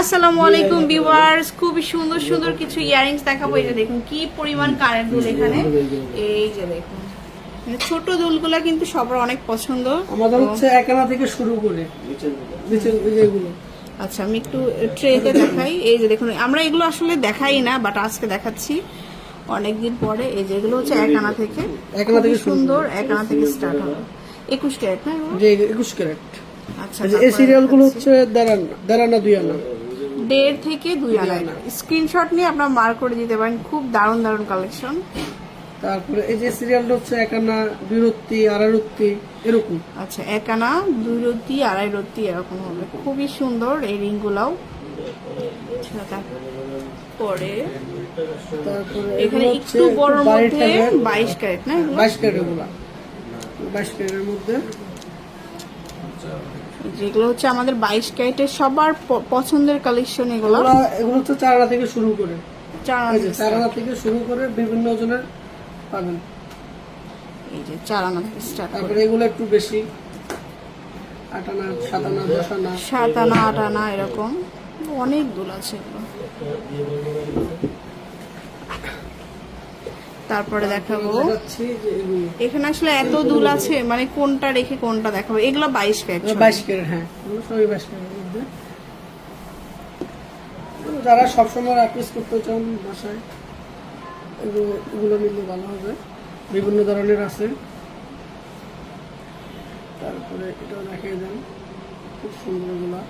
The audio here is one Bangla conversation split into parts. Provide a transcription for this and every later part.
আসসালামু আলাইকুম ভিউয়ার্স খুবই সুন্দর সুন্দর কিছু ইয়ারিংস দেখাবো। এই যে দেখুন কি পরিমাণ কারেন্ট দুল এখানে। এই যে দেখুন মানে ছোট দুলগুলা কিন্তু সবার অনেক পছন্দ। আমাদের হচ্ছে একানা থেকে শুরু করে নিচের যেগুলো আচ্ছা আমি একটু ট্রেতে দেখাই। এই যে দেখুন আমরা এগুলো আসলে দেখাই না বাট আজকে দেখাচ্ছি অনেকদিন পরে। এই যে এগুলো হচ্ছে একানা থেকে। এক আনা থেকে সুন্দর একানা থেকে স্টার্ট হবে। একুশ ক্যারেট না এগুলো? একুশ ক্যারেট। আচ্ছা এই তারপরে সিরিয়ালগুলো হচ্ছে দেড়ানা দেড়ানা দুই আনা। দেড় থেকে দুই আনা স্ক্রিনশট নিয়ে আপনারা মার্ক করে দিতে পারেন। খুব দারুণ দারুণ কালেকশন তারপরে এই যে সিরিয়ালটা হচ্ছে একানা দুই রত্তি আড়াই এরকম। আচ্ছা এক আনা দুই রত্তি আড়াই রত্তি এরকম হবে। খুবই সুন্দর এই রিংগুলাও। আচ্ছা, তারপরে এখানে একটু বড়র মধ্যে টাকার বাইশ ক্যারেট না এগুলো? বাইশ ক্যারেট এগুলা। বাইশ ক্যারেটের মধ্যে। যেগুলো হচ্ছে আমাদের বাইশ ক্যারেটের সবার পছন্দের কালেকশন এগুলো। এগুলো তো চার থেকে শুরু করে। চার থেকে শুরু করে বিভিন্ন ওজনের পাবেন। এই যে চার আনা থেকে স্টার্ট তারপরে এগুলো একটু বেশি। আট আনা সাত আনা দশ আনা। সাত আনা আট আনা এরকম। অনেক দুল আছে এগুলো। তারপরে দেখাবো। এখানে আসলে এত দুল আছে মানে কোনটা রেখে কোনটা দেখাবো? এগুলো বাইশ ক্যারেট বাইশ ক্যারেট হ্যাঁ। সবই বাইশ যারা সবসময় প্র্যাকটিস করতে চান বাসায় এগুলো নিলে ভালো হবে। বিভিন্ন ধরনের আছে। তারপরে এটাও দেখিয়ে দেন। খুব সুন্দর এগুলা।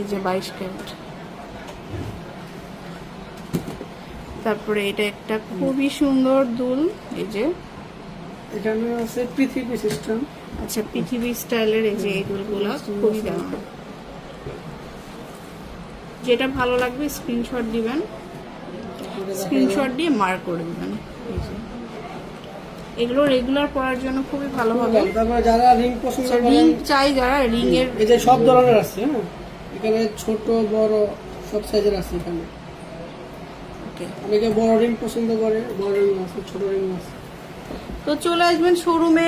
এই যে বাইশ ক্যারেট। তারপরে এটা একটা খুবই সুন্দর দুল এই যে। এখানে আছে পৃথিবী সিস্টেম। আচ্ছা পৃথিবী স্টাইলের এই যে এই দুলগুলো খুবই দারুণ। যেটা ভালো লাগবে স্ক্রিনশট দিবেন। স্ক্রিনশট দিয়ে মার্ক করে দিবেন। এগুলো রেগুলার পরার জন্য খুবই ভালো হবে। তারপরে যারা রিং পছন্দ রিং চাই যারা রিং এর এই যে সব ধরনের আছে হ্যাঁ? এখানে ছোট বড় সব সাইজের আছে এখানে। ওকে অনেকে বড় রিং পছন্দ করে বড় রিং মাছ ছোট রিং মাছ তো চলে আসবেন শোরুমে